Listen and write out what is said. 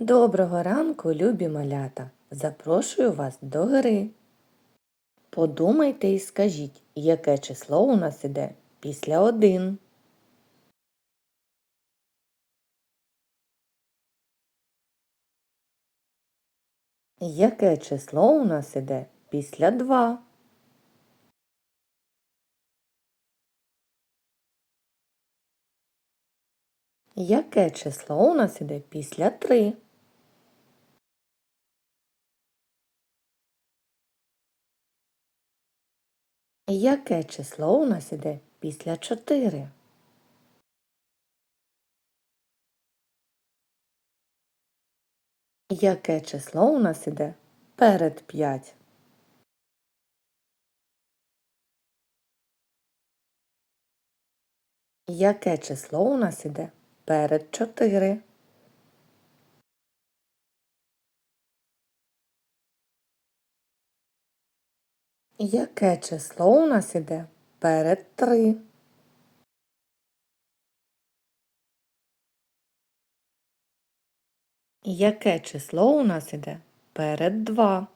Доброго ранку, любі малята! Запрошую вас до гри. Подумайте і скажіть, яке число у нас іде після один. Яке число у нас іде після два? Яке число у нас іде після три? Яке число у нас іде після чотири? Яке число у нас іде перед п'ять? Яке число у нас іде перед чотири? Яке число у нас іде перед три? Яке число у нас іде перед два?